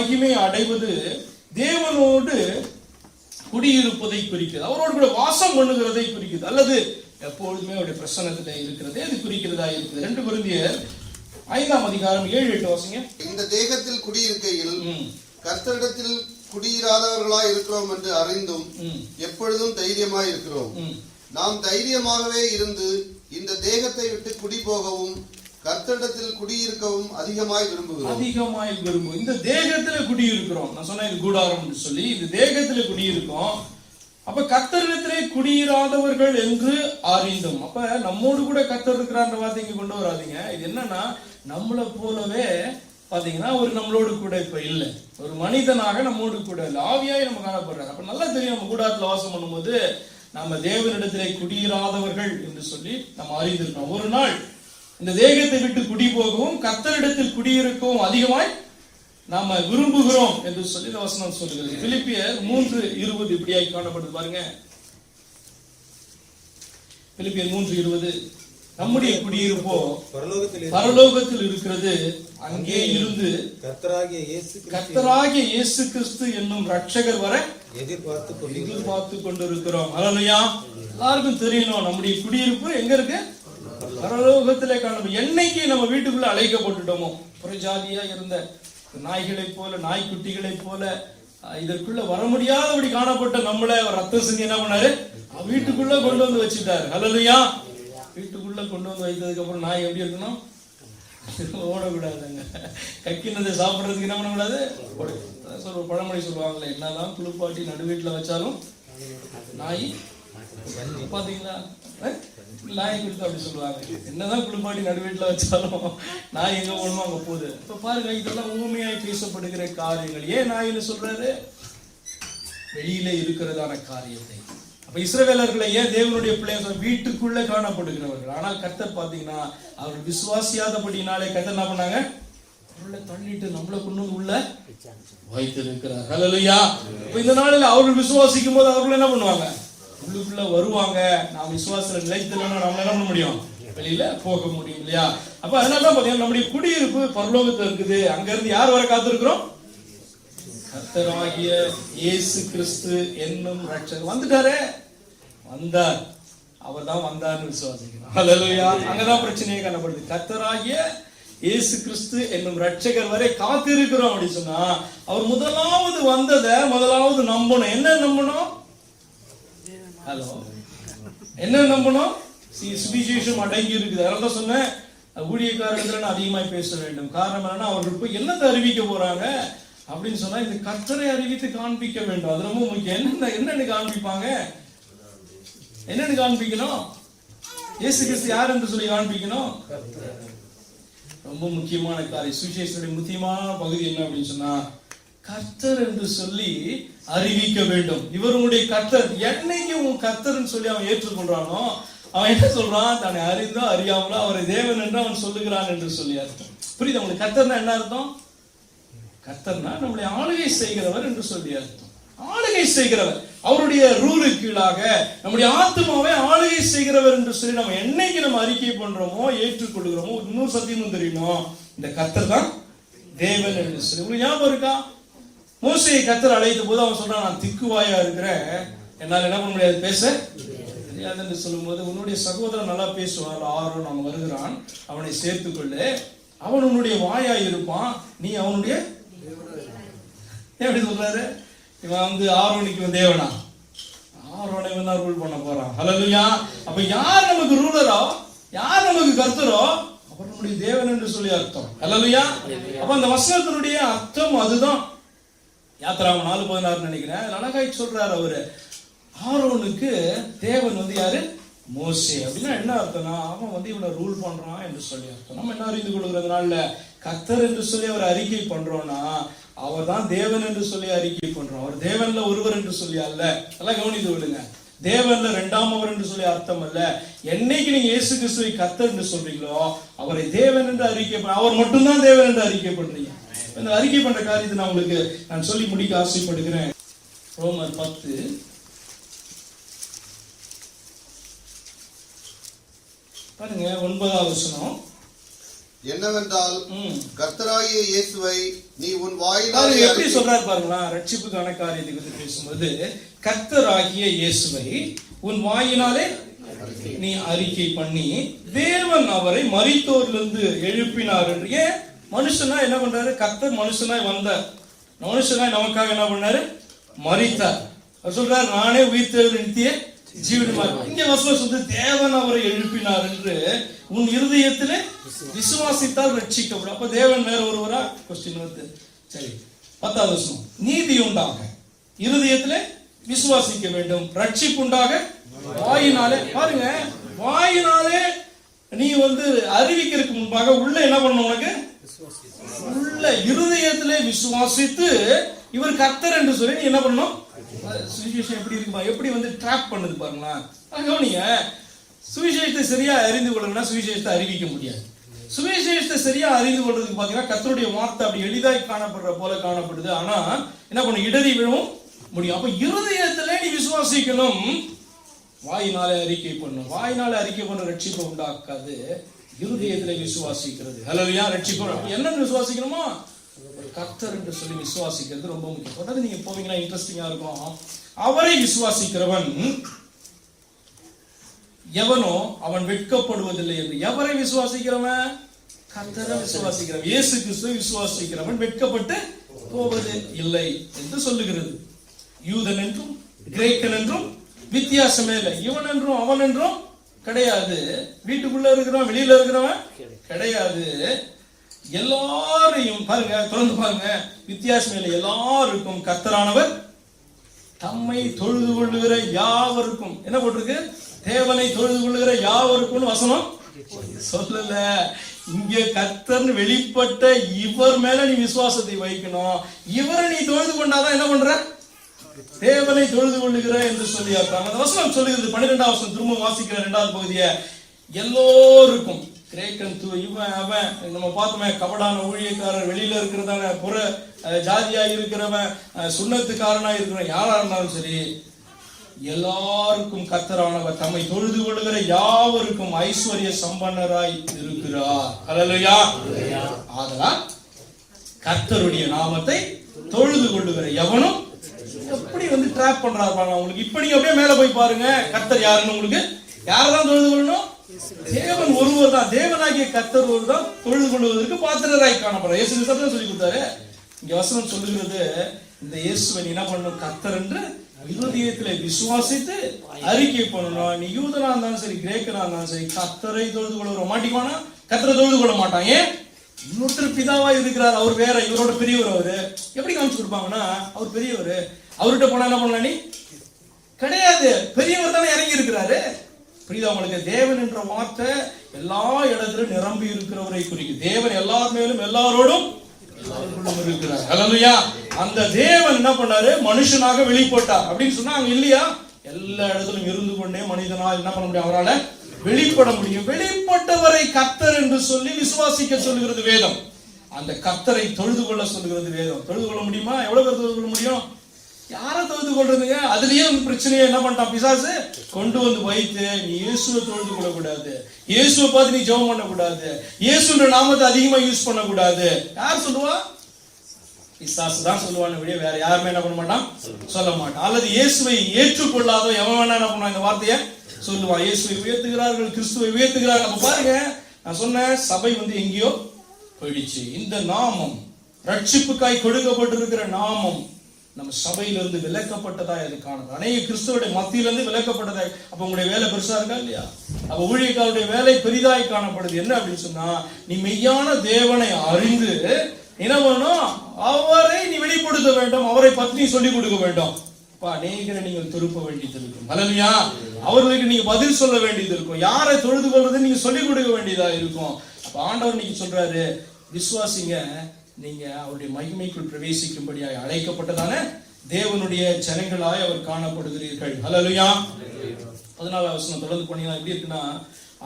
மகிமை அடைவது தேவனோடு குடியிருப்பதை குறிக்கிறது. அவரோடு கூட வாசம் பண்ணுகிறதை குறிக்கிறது. அல்லது எப்பொழுதுமே அவருடைய பிரசன்னத்துல இருக்கிறதே அது குறிக்கிறதா இருக்குது ரெண்டு குருந்தியர் ஐந்தாம் அதிகாரம் ஏழு எட்டு வாசிங்க. இந்த தேகத்தில் குடியிருக்கையில் கர்த்தரிடத்தில் குடியிராதவர்களாய் இருக்கிறோம் என்று அறிந்தும் எப்பொழுதும் தைரியமாய் இருக்கிறோம். நாம் தைரியமாகவே இருந்து இந்த தேகத்தை விட்டு குடி போகவும் கர்த்தரிடத்தில் குடியிருக்கவும் அதிகமாய் விரும்புகிறோம். அதிகமாய் விரும்பும் இந்த தேகத்துல குடியிருக்கிறோம். நான் சொன்னேன் இது கூடாரம்னு சொல்லி. இந்த தேகத்துல குடியிருக்கோம் அப்ப கத்தரிடத்திலே குடியிராதவர்கள் என்று அறிந்தோம். அப்ப நம்மோடு கூட கத்தர் இருக்கிறான்ற வார்த்தைக்கு கொண்டு வராதீங்க. இது என்னன்னா நம்மளை போலவே பாத்தீங்கன்னா ஒரு நம்மளோடு கூட இப்ப இல்ல. ஒரு மனிதனாக நம்மோடு கூட இல்லை. ஆவியாய் நம்ம காணப்படுறாங்க அப்ப நல்லா தெரியும் நம்ம கூடாரத்துல வாசம் பண்ணும்போது நம்ம தேவனிடத்திலே குடியிராதவர்கள் என்று சொல்லி நம்ம அறிந்திருக்கோம் ஒரு நாள் இந்த தேகத்தை விட்டு குடி போகவும் கத்தரிடத்தில் குடியிருக்கவும் அதிகமாய் நாம விரும்புகிறோம் என்று சொல்லி வசனம் சொல்லுகிறது. பிலிப்பியர் மூன்று இருபது இப்படியாய் காணப்படுது பாருங்க. பிலிப்பியர் மூன்று இருபது. நம்முடைய குடியிருப்போ பரலோகத்தில் பரலோகத்தில் இருக்கிறது. அங்கே இருந்து கர்த்தராகிய இயேசு கிறிஸ்து கர்த்தராகிய இயேசு கிறிஸ்து என்னும் ரட்சகர் வர எதிர்பார்த்து எதிர்பார்த்து கொண்டிருக்கிறோம். அல்லையா எல்லாருக்கும் தெரியணும். நம்முடைய குடியிருப்பு எங்க இருக்கு? பரலோகத்திலே காணப்படும் என்னைக்கு நம்ம வீட்டுக்குள்ள அழைக்கப்பட்டுட்டோமோ? புறஜாதியா இருந்த நாய்களைப் போல நாய்க்குட்டிகளைப் போல இதற்குள்ள வர முடியாதபடி காணப்பட்ட நம்மள அவர் ரத்தம் செஞ்சு என்ன பண்ணாரு? அவர் வீட்டுக்குள்ள கொண்டு வந்து வச்சுட்டாரு. அல்லையா வீட்டுக்குள்ள கொண்டு வந்து வைத்ததுக்கு அப்புறம் நாய் எப்படி இருக்கணும்? ஓடக்கூடாதுங்க. கக்கினதை சாப்பிடுறதுக்கு என்ன பண்ணக்கூடாது ஓட சொல்ற பழமொழி சொல்லுவாங்களே என்னதான் குளிப்பாட்டி நடுவீட்டுல வச்சாலும் நாய் பாத்தீங்களா? நாய் கொடுத்து அப்படி சொல்லுவாங்க. என்னதான் குளிப்பாட்டி நடுவீட்டுல வச்சாலும் நாய் எங்க போகணுமோ அங்க போகுது. இப்ப பாருங்க இதெல்லாம் ஊமையாய் பேசப்படுகிற காரியங்கள். ஏன் நாயின்னு சொல்றாரு? வெளியில இருக்கிறதான காரியத்தை. அப்ப இஸ்ரவேலர்களை ஏன் தேவனுடைய பிள்ளைங்க வீட்டுக்குள்ள காணப்படுகிறவர்கள்? ஆனால் கர்த்தர் பாத்தீங்கன்னா அவர் விசுவாசியாதபடினாலே கர்த்தர் என்ன பண்ணாங்க? உள்ள தள்ளிட்டு நம்மளை கொண்டு உள்ள வைத்திருக்கிறார். இந்த நாளில் அவர்கள் விசுவாசிக்கும் போது அவர்கள் என்ன பண்ணுவாங்க? உள்ளுக்குள்ள வருவாங்க. நாம் விசுவாசத்துல நிலைத்திலன்னா நம்ம என்ன பண்ண முடியும்? வெளியில போக முடியும் இல்லையா? அப்ப அதனால தான் பாத்தீங்கன்னா நம்முடைய குடியிருப்பு பரலோகத்துல இருக்குது. அங்க இருந்து யார் வர காத்திருக்கிறோம்? கர்த்தராகிய இயேசு கிறிஸ்து என்னும் ரட்சகர் வந்துட்டாரே. வந்தார். அவர் தான் வந்தார்னு விசுவாசிக்கிறோம். ஹalleluya அங்கதான் பிரச்சனையே காணப்படுது. கர்த்தராகிய இயேசு கிறிஸ்து என்னும் ரட்சகர் வரை காத்திருக்கிறோம் அப்படின்னு சொன்னா அவர் முதலாவது வந்ததை முதலாவது நம்பணும். என்ன நம்பணும்? ஹலோ என்ன நம்பணும்? சி- சுவிசேஷம் அடங்கி இருக்குது. அதனால தான் சொன்னேன் ஊழியக்காரர்கள் நான் பேச வேண்டும். காரணம் என்னன்னா அவர்கள் போய் என்னத்தை அறிவிக்க போறாங்க அப்படின்னு சொன்னா இந்த கர்த்தரை அறிவித்து காண்பிக்க வேண்டும். அது ரொம்ப முக்கியம். என்ன என்னன்னு காண்பிப்பாங்க? என்னன்னு காண்பிக்கணும்? இயேசு கிறிஸ்து யார் என்று சொல்லி காண்பிக்கணும்? ரொம்ப முக்கியமான காரியம். சுவிசேஷனுடைய முக்கியமான பகுதி என்ன அப்படின்னு சொன்னா கர்த்தர் என்று சொல்லி அறிவிக்க வேண்டும். இவர் உன்னுடைய கர்த்தர். என்னைக்கு உன் கர்த்தர்னு சொல்லி அவன் ஏற்றுக்கொள்றானோ அவன் என்ன சொல்றான்? தன்னை அறிந்தோ அறியாமலோ அவரை தேவன் என்று அவன் சொல்லுகிறான் என்று சொல்லி அர்த்தம். புரியுது? உங்களுக்கு கர்த்தர்னா என்ன அர்த்தம்? கர்த்தர்னா நம்முடைய ஆளுகை செய்கிறவர் என்று சொல்லி அர்த்தம். ஆளுகை செய்கிறவர். அவருடைய ரூலு கீழாக நம்முடைய ஆத்மாவை ஆளுகை செய்கிறவர் என்று சொல்லி நம்ம என்னைக்கு நம்ம அறிக்கை பண்றோமோ ஏற்றுக்கொள்கிறோமோ இன்னொரு சத்தியமும் தெரியுமோ இந்த கர்த்தர் தான் தேவன் என்று சொல்லி. உங்களுக்கு ஞாபகம் இருக்கா? மூசையை கத்தர் அழைத்த போது அவன் சொல்றான் நான் திக்குவாயா இருக்கிறேன். என்னால் என்ன பண்ண முடியாது பேச தெரியாது என்று சொல்லும்போது உன்னுடைய சகோதரன் நல்லா பேசுவார். ஆர்வம் அவன் வருகிறான். அவனை சேர்த்துக்கொள்ளு. அவன் உன்னுடைய வாயா இருப்பான். நீ அவனுடைய எப்படி சொல்றாரு? இவன் வந்து ஆரோனிக்கு இவன் தேவனா? ஆரோனை வந்து ரூல் பண்ண போறான். ஹalleluya அப்ப யார் நமக்கு ரூலரோ யார் நமக்கு கர்த்தரோ? அவர் நம்முடைய தேவன் என்று சொல்லி அர்த்தம். ஹalleluya அப்ப அந்த வசனத்தினுடைய அர்த்தம் அதுதான். யாத்திராம நாலு பதினாறு நினைக்கிறேன். அழகாய் சொல்றாரு அவரு. ஆரோனுக்கு தேவன் வந்து யாரு? மோசே. அப்படின்னா என்ன அர்த்தம்னா அவன் வந்து இவனை ரூல் பண்றான் என்று சொல்லி அர்த்தம். நம்ம என்ன அறிந்து கொள்கிறதுனால கத்தர் என்று சொல்லி அவர் அறிக்கை பண்றோம்னா அவர் தான் தேவன் என்று சொல்லி அறிக்கை பண்றோம். அவர் தேவன்ல ஒருவர் என்று சொல்லி அல்ல. எல்லாம் கவனித்து விடுங்க. தேவன்ல ரெண்டாம் அவர் என்று சொல்லி அர்த்தம் அல்ல. என்னைக்கு நீங்க இயேசு கிறிஸ்துவை கத்தர் என்று சொல்றீங்களோ அவரை தேவன் என்று அறிக்கை பண்ண அவர் மட்டும்தான் தேவன் என்று அறிக்கை பண்றீங்க. இந்த அறிக்கை பண்ற காரியத்தை நான் உங்களுக்கு நான் சொல்லி முடிக்க ஆசைப்படுகிறேன். ரோமர் பத்து. பாருங்க ஒன்பதாவது வசனம். என்னவென்றால். கர்த்தராகிய இயேசுவை நீ உன் வாயினாலே எப்படி சொல்றாரு பாருங்களா ரட்சிப்புக்கான காரியத்தை பத்தி பேசும்போது கர்த்தராகிய இயேசுவை உன் வாயினாலே நீ அறிக்கை பண்ணி தேவன் அவரை மரித்தோரிலிருந்து எழுப்பினார் என்று ஏன் மனுஷனா என்ன பண்றாரு? கத்த மனுஷனாய் வந்தார். மனுஷனாய் நமக்காக என்ன பண்ணாரு? மறித்தார் அவர் சொல்றாரு நானே உயிர்த்தெழுந்த நித்திய ஜீவனமாக இங்க வசனம் வந்து தேவன் அவரை எழுப்பினார் என்று உன் இருதயத்திலே விசுவாசித்தால் ரட்சிக்கப்படும். அப்ப தேவன் வேற ஒருவரா? கொஸ்டின் வந்து சரி பத்தாவது வசனம். நீதி உண்டாக இருதயத்திலே விசுவாசிக்க வேண்டும். ரட்சிப்புண்டாக வாயினாலே பாருங்க வாயினாலே நீ வந்து அறிவிக்கிறதுக்கு முன்பாக உள்ள என்ன பண்ணணும் உனக்கு? உள்ள இருதயத்திலே விசுவாசித்து இவர் கர்த்தர் என்று சொல்லி நீ என்ன பண்ணணும்? சுவிசேஷம் எப்படி இருக்குமா எப்படி வந்து ட்ராப் பண்ணுது பாருங்களேன். கவனிங்க. சுவிசேஷத்தை சரியா அறிந்து கொள்ளணும்னா சுவிசேஷத்தை அறிவிக்க முடியாது. சுவிசேஷத்தை சரியா அறிந்து கொள்றதுக்கு பாத்தீங்கன்னா கத்தருடைய வார்த்தை அப்படி எளிதாய் காணப்படுற போல காணப்படுது. ஆனா என்ன பண்ணும் இடறி விழவும் முடியும். அப்ப இருதயத்திலே நீ விசுவாசிக்கணும். வாயினாலே அறிக்கை பண்ணும். வாயினாலே அறிக்கை பண்ண ரட்சிப்பை உண்டாக்காது. இருதயத்திலே விசுவாசிக்கிறது. ஹலோயா ரட்சிப்பு என்னன்னு விசுவாசிக்கணுமா? கர்த்தர் என்று சொல்லி விசுவாசிக்கிறது ரொம்ப முக்கியம். தொடர்ந்து நீங்க போவீங்கன்னா இன்ட்ரெஸ்டிங்கா இருக்கும். அவரை விசுவாசிக்கிறவன் எவனோ அவன் வெட்கப்படுவதில்லை என்று. எவரை விசுவாசிக்கிறவன்? கர்த்தரை விசுவாசிக்கிறவன். இயேசு கிறிஸ்துவை விசுவாசிக்கிறவன். வெட்கப்பட்டு போவது இல்லை என்று சொல்லுகிறது. யூதன் என்றும் கிரேக்கன் என்றும் வித்தியாசமே இல்லை. இவன் என்றும் அவன் என்றும் கிடையாது. வீட்டுக்குள்ள இருக்கிறவன் வெளியில இருக்கிறவன்? கிடையாது. எல்லாரையும் பாருங்க தொடர்ந்து பாருங்க. வித்தியாசமே இல்லை எல்லாருக்கும் கர்த்தரானவர் தம்மை தொழுது கொள்ளுகிற யாவருக்கும். என்ன போட்டிருக்கு? தேவனை தொழுது கொள்ளுகிற யாவருக்கும் வசனம் சொல்லல. இங்க கர்த்தர்னு வெளிப்பட்ட இவர் மேல நீ விசுவாசத்தை வைக்கணும். இவரை நீ தொழுது கொண்டாதான் என்ன பண்ற? தேவனை தொழுது கொள்ளுகிற என்று சொல்லி அந்த வசனம் சொல்லுகிறது பன்னிரெண்டாம் வசனம் திரும்ப வாசிக்கிற இரண்டாவது பகுதியை எல்லோருக்கும் கிரேக்கன் தூ இவன் அவன் நம்ம பார்த்தோமே கபடான ஊழியக்காரர் வெளியில இருக்கிறதான புற ஜாதியா இருக்கிறவன் சுண்ணத்துக்காரனா இருக்கிறவன் யாரா இருந்தாலும் சரி எல்லாருக்கும் கர்த்தரானவர் தம்மை தொழுது கொள்ளுகிற யாவருக்கும் ஐஸ்வர்ய சம்பன்னராய் இருக்கிறார். அல்லேலூயா ஆதலால் கர்த்தருடைய நாமத்தை தொழுது கொள்ளுகிற எவனும் எப்படி வந்து ட்ராப் பண்றாரு பாருங்க உங்களுக்கு. இப்ப நீங்க அப்படியே மேல போய் பாருங்க. கர்த்தர் யாருன்னு உங்களுக்கு யாரெல்லாம் தொழுது கொள்ளணும்? தேவன் ஒருவர் தான். தேவனாகிய கர்த்தர் ஒரு தான் தொழுது கொள்வதற்கு பாத்திரராய் காணப்படுறார். இயேசு கிறிஸ்து சொல்லி கொடுத்தாரு. இங்க வசனம் சொல்லுகிறது இந்த இயேசுவை என்ன பண்ணணும்? கர்த்தர் என்று இருதயத்துல விசுவாசித்து அறிக்கை பண்ணணும். நீ யூதனா இருந்தாலும் சரி கிரேக்கனா இருந்தாலும் சரி கத்தரை தொழுது கொள்ள மாட்டிக்குவானா? கத்தரை தொழுது கொள்ள மாட்டான். ஏன்? இன்னொருத்தர் பிதாவா இருக்கிறார். அவர் வேற. இவரோட பெரியவர் அவரு. எப்படி காமிச்சு கொடுப்பாங்கன்னா அவர் பெரியவர். அவர்கிட்ட போனா என்ன பண்ணலாம் நீ? கிடையாது. பெரியவர் தானே இறங்கி இருக்கிறாரு புரியுதா உங்களுக்கு? தேவன் என்ற வார்த்தை எல்லா இடத்திலும் நிரம்பி இருக்கிறவரை குறிக்கும். தேவன் எல்லார் மேலும் எல்லாரோடும் இருக்கிறார். அந்த தேவன் என்ன பண்ணாரு? மனுஷனாக வெளிப்பட்டார். அப்படின்னு சொன்னா அங்க இல்லையா? எல்லா இடத்திலும் இருந்து கொண்டே மனிதனால் என்ன பண்ண முடியும்? அவரால வெளிப்பட முடியும். வெளிப்பட்டவரை கத்தர் என்று சொல்லி விசுவாசிக்க சொல்லுகிறது வேதம். அந்த கத்தரை தொழுது கொள்ள சொல்லுகிறது வேதம். தொழுது கொள்ள முடியுமா? எவ்வளவு பேர் தொழுது கொள்ள முடியும்? யாரை தொழுது கொள்றதுங்க? அதுலயும் வந்து பிரச்சனையை என்ன பண்ணிட்டான் பிசாசு? கொண்டு வந்து வைத்து நீ இயேசுவை தொழுது கொள்ளக்கூடாது. இயேசுவை பார்த்து நீ ஜெபம் பண்ணக்கூடாது. இயேசுன்ற நாமத்தை அதிகமா யூஸ் பண்ணக்கூடாது. யார் சொல்லுவா? பிசாசு தான் சொல்லுவான்னு வெளியே வேற யாருமே என்ன பண்ண மாட்டான்? சொல்ல மாட்டான். அல்லது இயேசுவை ஏற்றுக்கொள்ளாத எவன் வேணா என்ன பண்ணுவான் இந்த வார்த்தையை? சொல்லுவான் இயேசுவை உயர்த்துகிறார்கள் கிறிஸ்துவை உயர்த்துகிறார்கள் அப்ப பாருங்க நான் சொன்னேன் சபை வந்து எங்கேயோ போயிடுச்சு. இந்த நாமம் ரட்சிப்புக்காய் கொடுக்கப்பட்டிருக்கிற நாமம் நம்ம சபையிலிருந்து விலக்கப்பட்டதா இது காணுது அநேக கிறிஸ்துவோடைய மத்தியிலிருந்து விலக்கப்பட்டதா அப்ப உங்களுடைய வேலை பெருசா இருக்கா இல்லையா? அப்ப ஊழியக்காரருடைய வேலை பெரிதாய் காணப்படுது. என்ன அப்படின்னு சொன்னா நீ மெய்யான தேவனை அறிந்து என்ன அவரை நீ வெளிப்படுத்த வேண்டும். அவரை பத்னி நீ சொல்லிக் கொடுக்க வேண்டும். அப்ப அநேகரை நீங்கள் திருப்ப வேண்டியது இருக்கும். அல்லையா அவர்களுக்கு நீங்க பதில் சொல்ல வேண்டியது இருக்கும். யாரை தொழுது கொள்றது நீங்க சொல்லிக் கொடுக்க வேண்டியதா இருக்கும். அப்ப ஆண்டவர் நீங்க சொல்றாரு விசுவாசிங்க நீங்க அவருடைய மகிமைக்குள் பிரவேசிக்கும்படியாய் அழைக்கப்பட்டதான தேவனுடைய ஜனங்களாய் அவர் காணப்படுகிறீர்கள். ஹலலுயா பதினாலாம் வசனம் தொடர்ந்து போனீங்கன்னா எப்படி இருக்குன்னா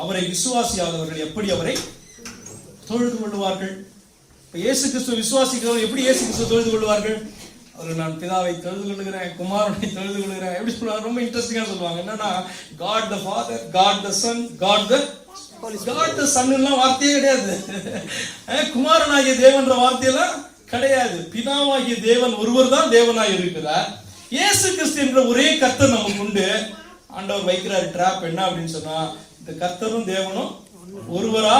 அவரை விசுவாசியாதவர்கள் எப்படி அவரை தொழுது கொள்வார்கள் இப்போ இயேசு கிறிஸ்துவ விசுவாசிக்கிறவங்க எப்படி இயேசு கிறிஸ்துவ தொழுது கொள்வார்கள் அவர் நான் பிதாவை தொழுது கொள்கிறேன் குமாரனை தொழுது கொள்கிறேன் எப்படி சொல்லுவாங்க? ரொம்ப இன்ட்ரெஸ்டிங்காக சொல்லுவாங்க. என்னன்னா God the father God the son God the God சன்னுலாம் வார்த்தையே கிடையாது. குமாரனாகிய தேவன்ற வார்த்தையெல்லாம் கிடையாது. பிதாவாகிய தேவன் ஒருவர் தான் தேவனாக இருக்கிறார். இயேசு கிறிஸ்து என்ற ஒரே கர்த்தர் நமக்கு உண்டு. ஆண்டவர் வைக்கிறார் ட்ராப் என்ன அப்படின்னு சொன்னா இந்த கர்த்தரும் தேவனும் ஒருவரா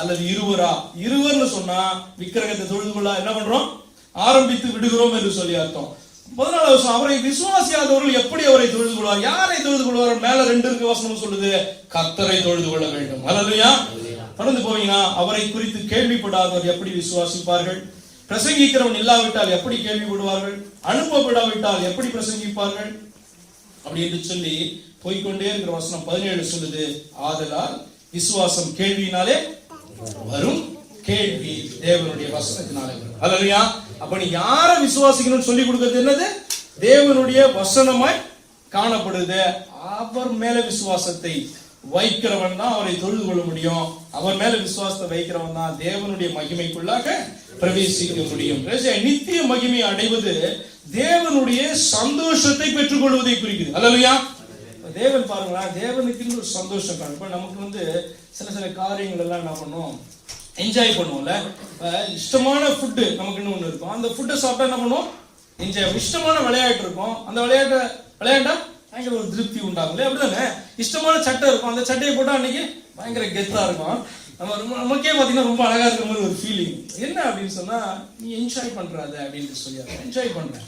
அல்லது இருவரா? இருவர்னு சொன்னா விக்கிரகத்தை தொழுது கொள்ள என்ன பண்றோம்? ஆரம்பித்து விடுகிறோம் என்று சொல்லி அர்த்தம். பதினாலாவது வருஷம் அவரை விசுவாசியாதவர்கள் எப்படி அவரை தொழுது கொள்வார்? யாரை தொழுது கொள்வார்? மேல ரெண்டு இருக்கு வசனம் சொல்லுது. கத்தரை தொழுது கொள்ள வேண்டும். அல்லதுயா தொடர்ந்து போவீங்கன்னா அவரை குறித்து கேள்விப்படாதவர் எப்படி விசுவாசிப்பார்கள்? பிரசங்கிக்கிறவன் இல்லாவிட்டால் எப்படி கேள்விப்படுவார்கள்? அனுப்பப்படாவிட்டால் எப்படி பிரசங்கிப்பார்கள்? அப்படி என்று சொல்லி போய்க்கொண்டே இருக்கிற வசனம் பதினேழு சொல்லுது. ஆதலால் விசுவாசம் கேள்வியினாலே வரும். கேள்வி தேவனுடைய வசனத்தினாலே வரும். அல்லையா அப்ப நீ யார விசுவாசிக்கணும்னு சொல்லி கொடுக்கறது என்னது? தேவனுடைய வசனமாய் காணப்படுது. அவர் மேல விசுவாசத்தை வைக்கிறவன் தான் அவரை தொழுது கொள்ள முடியும். அவர் மேல விசுவாசத்தை வைக்கிறவன் தான் தேவனுடைய மகிமைக்குள்ளாக பிரவேசிக்க முடியும். நித்திய மகிமை அடைவது தேவனுடைய சந்தோஷத்தை பெற்றுக்கொள்வதை குறிக்குது. அல்லையா தேவன் பாருங்களேன் தேவனுக்கு ஒரு சந்தோஷம் காணும். நமக்கு வந்து சில சில காரியங்கள் எல்லாம் என்ன பண்ணும்? என்ஜாய் பண்ணுவோம்ல. இஷ்டமான ஃபுட்டு நமக்குன்னு ஒண்ணு இருக்கும். அந்த ஃபுட்டை சாப்பிட்டா என்ன பண்ணுவோம்? என்ஜாய் இஷ்டமான விளையாட்டு இருக்கும். அந்த விளையாட்டை விளையாண்டா? பயங்கர ஒரு திருப்தி உண்டாகும் அப்படிதானே? இஷ்டமான சட்டை இருக்கும். அந்த சட்டையை போட்டா அன்னைக்கு பயங்கர கெத்தா இருக்கும். நம்ம ரொம்ப நமக்கே பாத்தீங்கன்னா ரொம்ப அழகா இருக்கிற மாதிரி ஒரு ஃபீலிங் என்ன அப்படின்னு சொன்னா நீ என்ஜாய் பண்றாத அப்படின்னு சொல்லி என்ஜாய் பண்ற.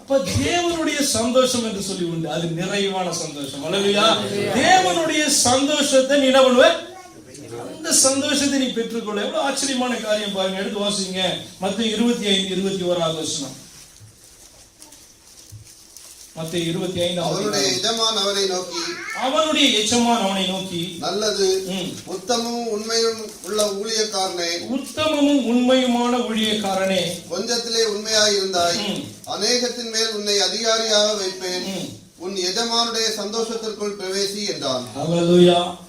அப்ப தேவனுடைய சந்தோஷம் என்று சொல்லி உண்டு. அது நிறைவான சந்தோஷம். அல்லையா தேவனுடைய சந்தோஷத்தை நீ என்ன பண்ணுவ? அந்த சந்தோஷத்தை நீ பெற்றுக்கொள்ள எவ்வளவு ஆச்சரியமான காரியம் பாருங்க. எடுத்து வாசிங்க. மத்த இருபத்தி ஐந்து இருபத்தி ஓராவது வசனம் மத்த இருபத்தி அவனுடைய ஐந்தாவது எஜமான் அவரை நோக்கி அவனுடைய எச்சமான் அவனை நோக்கி நல்லது உத்தமும் உண்மையும் உள்ள ஊழியக்காரனே. உத்தமமும் உண்மையுமான ஊழியக்காரனே. கொஞ்சத்திலே உண்மையாய் இருந்தாய். அநேகத்தின் மேல் உன்னை அதிகாரியாக வைப்பேன். உன் எஜமானுடைய சந்தோஷத்திற்குள் பிரவேசி என்றான்.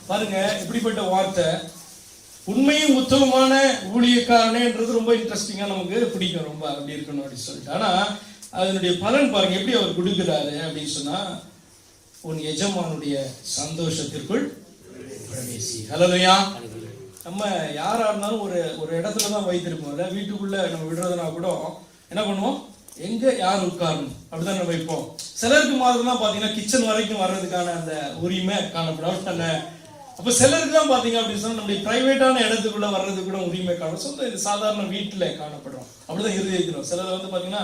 பாருங்க இப்படிப்பட்ட வார்த்தை. உண்மையும் உத்தமமான ஊழியக்காரனேன்றது ரொம்ப இன்ட்ரெஸ்டிங்காக நமக்கு பிடிக்கும். ரொம்ப அப்படி இருக்கணும் அப்படின்னு சொல்லிட்டு. ஆனால் அதனுடைய பலன் பாருங்க எப்படி அவர் கொடுக்குறாரு அப்படின்னு சொன்னால் உன் எஜமானுடைய சந்தோஷத்திற்குள் பிரவேசி. ஹலோயா நம்ம யாராக இருந்தாலும் ஒரு ஒரு இடத்துல தான் வைத்திருப்போம்ல வீட்டுக்குள்ளே நம்ம விடுறதுனா கூட என்ன பண்ணுவோம்? எங்க யார் உட்காரணும்? அப்படிதான் நம்ம வைப்போம். சிலருக்கு மாதிரி தான் பாத்தீங்கன்னா கிச்சன் வரைக்கும் வர்றதுக்கான அந்த உரிமை காணப்படும். அந்த அப்ப சிலருக்கு தான் பாத்தீங்க அப்படின்னு சொன்னா நம்முடைய பிரைவேட்டான இடத்துக்குள்ள வர்றதுக்கு கூட உரிமை காணும் சொந்த இது சாதாரண வீட்டுல காணப்படுறோம் அப்படிதான் இறுதி சிலர் வந்து பாத்தீங்கன்னா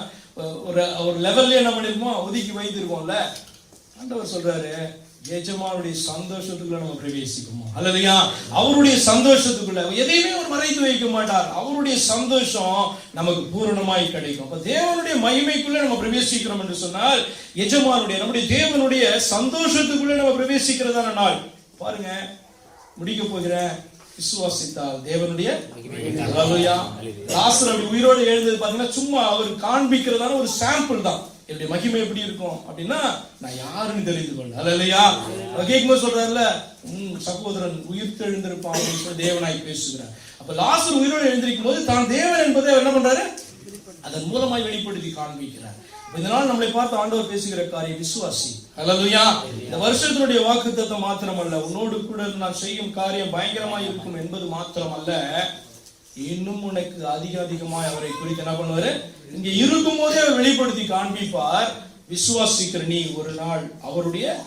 ஒரு ஒரு லெவல்ல என்ன பண்ணிருக்கோம் ஒதுக்கி வைத்திருக்கோம்ல ஆண்டவர் சொல்றாரு எஜமானுடைய சந்தோஷத்துக்குள்ள நம்ம பிரவேசிக்குமோ அல்லதையா அவருடைய சந்தோஷத்துக்குள்ள. எதையுமே அவர் மறைத்து வைக்க மாட்டார். அவருடைய சந்தோஷம் நமக்கு பூரணமாய் கிடைக்கும். அப்ப தேவனுடைய மகிமைக்குள்ள நம்ம பிரவேசிக்கிறோம் என்று சொன்னால் எஜமானுடைய நம்முடைய தேவனுடைய சந்தோஷத்துக்குள்ள நம்ம பிரவேசிக்கிறதான நாள். பாருங்க முடிக்க போகிறேன் விசுவாசித்தால் தேவனுடைய உயிரோடு எழுந்தது பாத்தீங்கன்னா சும்மா அவர் காண்பிக்கிறதான ஒரு சாம்பிள் தான். என்னுடைய மகிமை எப்படி இருக்கும் அப்படின்னா நான் யாருன்னு தெரிந்து கொள்ள அல்லையா கேட்கும்போது சொல்றாருல உன் சகோதரன் உயிர் தெழுந்திருப்பான் அப்படின்னு சொல்லி தேவனாய் பேசுகிறார். அப்ப லாசர் உயிரோடு எழுந்திருக்கும் போது தான் தேவன் என்பதை அவர் என்ன பண்றாரு? அதன் மூலமாய் வெளிப்படுத்தி காண்பிக்கிறார். இதனால் நம்மளை பார்த்து ஆண்டவர் பேசுகிற காரியம் விசுவாசி. அல்லதுயா இந்த வருஷத்தினுடைய வாக்குத்தத்தை அல்ல உன்னோடு கூட நான் செய்யும் காரியம் பயங்கரமாய் இருக்கும் என்பது மாத்திரம் அல்ல இன்னும் உனக்கு அதிக அதிகமாய் அவரை குறித்து என்ன பண்ணுவாரு? இங்க இருக்கும் போதே வெளிப்படுத்தி காண்பிப்பார். விசுவாசிக்கிற நீ ஒரு நாள் அவருடைய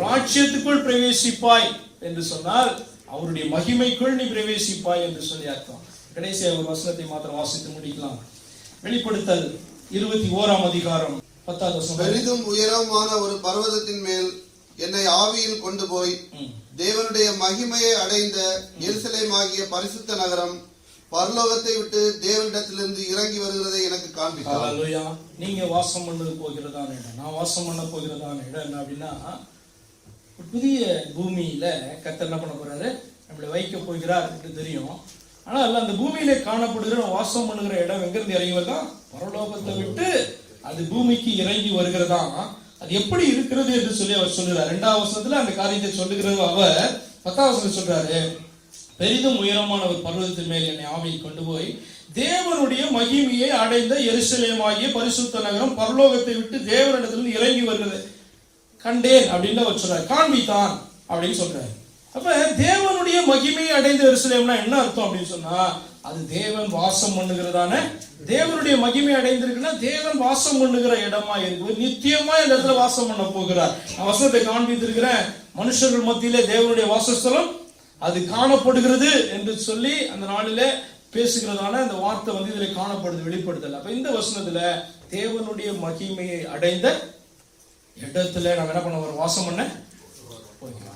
ராஜ்யத்துக்குள் பிரவேசிப்பாய் என்று சொன்னால் அவருடைய மகிமைக்குள் நீ பிரவேசிப்பாய் என்று சொல்லி அர்த்தம். கடைசியா ஒரு வசனத்தை மாத்திரம் வாசித்து முடிக்கலாம். வெளிப்படுத்தல் இருபத்தி ஓராம் அதிகாரம் பத்தாவது பெரிதும் உயரமான ஒரு பர்வதத்தின் மேல் என்னை ஆவியில் கொண்டு போய். தேவனுடைய மகிமையை அடைந்த எருசலேமாகிய பரிசுத்த நகரம் பரலோகத்தை விட்டு தேவனிடத்திலிருந்து இறங்கி வருகிறதை எனக்கு காண்பித்தார். நீங்க வாசம் பண்ணது போகிறதான இடம். நான் வாசம் பண்ண போகிறதான இடம் என்ன அப்படின்னா ஒரு புதிய பூமியில கத்த என்ன பண்ண போறாரு? நம்மளை வைக்க போகிறார் என்று தெரியும். ஆனால் அந்த பூமியில காணப்படுகிற வாசம் பண்ணுகிற இடம் எங்கிருந்து இறங்கி வருதா? பரலோகத்தை விட்டு அது பூமிக்கு இறங்கி வருகிறதா? அது எப்படி இருக்கிறது என்று சொல்லி அவர் சொல்லுறார் இரண்டாவது வருஷத்துல அந்த காரியத்தை சொல்லுகிறது அவர் பத்தாவது வசனம் சொல்றாரு. பெரிதும் உயரமான ஒரு பர்வதத்தின் மேல் என்னை ஆவியில் கொண்டு போய் தேவனுடைய மகிமையை அடைந்த எருசலேமாகிய பரிசுத்த நகரம் பரலோகத்தை விட்டு தேவனிடத்திலிருந்து இறங்கி வருகிறது. கண்டேன் அப்படின்னு அவர் சொல்றாரு. காண்பித்தான் அப்படின்னு சொல்றாரு. அப்ப தேவனுடைய மகிமையை அடைந்த எருசலேம்னா என்ன அர்த்தம் அப்படின்னு சொன்னா அது தேவன் வாசம் பண்ணுகிறதான? தேவனுடைய மகிமை அடைந்திருக்குன்னா தேவன் வாசம் பண்ணுகிற இடமா இருக்கு. நித்தியமா இந்த இடத்துல வாசம் பண்ண போகிறார். நான் வசனத்தை காண்பித்திருக்கிறேன். மனுஷர்கள் மத்தியிலே தேவனுடைய வாசஸ்தலம் அது காணப்படுகிறது என்று சொல்லி அந்த நாளில பேசுகிறதான அந்த வார்த்தை வந்து இதுல காணப்படுது வெளிப்படுத்தல அப்ப இந்த வசனத்துல தேவனுடைய மகிமையை அடைந்த இடத்துல நம்ம என்ன பண்ண ஒரு வாசம் பண்ண போகிறோம்.